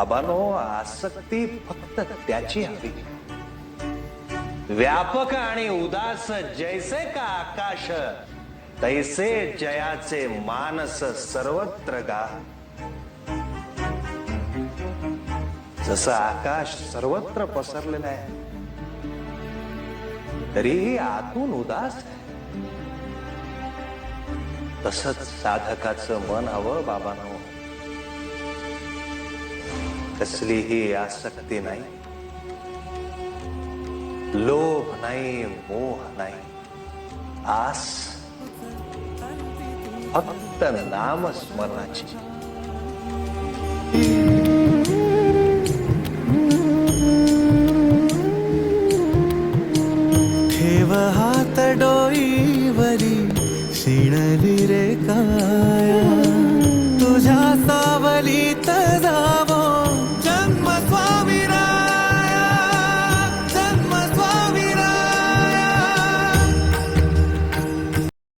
बाबानो आसक्ती फक्त त्याची हवी. व्यापक आणि उदास जैसे का आकाश तैसे जयाचे मानस सर्वत्र गा. जस आकाश सर्वत्र पसरलेलं आहे तरीही आतून उदास तसच तसंच साधकाचं मन हवं बाबांनो. कसलीही आसक्ती नाही. लोभ नाही मोह नाही. आस फक्त नामस्मरणाची. ठेव हात डोईवरी शिणली रे काय. तुझ्या सावलीत जावा